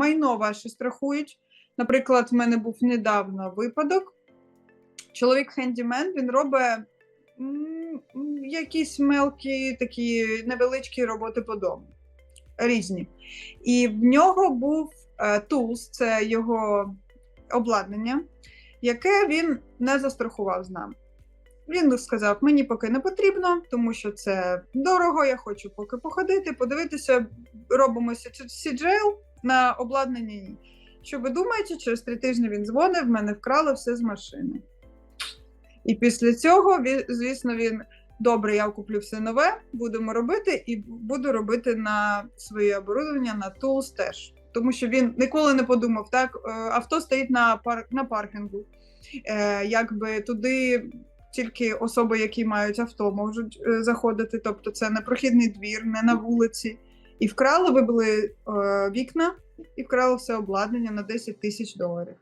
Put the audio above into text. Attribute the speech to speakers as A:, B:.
A: майно ваше страхують. Наприклад, в мене був недавно випадок. Чоловік хендімен, він робить якісь мелкі такі невеличкі роботи по дому. Різні. І в нього був е, Tools, це його обладнання, яке він не застрахував з нами. Він сказав: мені поки не потрібно, тому що це дорого. Я хочу поки походити, подивитися, робимо CGL на обладнанні. Ні. Що ви думаєте, через три тижні він дзвонив, в мене вкрали все з машини. І після цього, звісно, він добре, я куплю все нове, будемо робити, і буду робити на своє оборудовання на Tools теж. Тому що він ніколи не подумав, так, е, авто стоїть на, пар... на паркінгу. Е, якби туди тільки особи, які мають авто, можуть е, заходити. Тобто це не прохідний двір, не на вулиці. І вкрали, вибили е, вікна і вкрали все обладнання на 10 тисяч доларів.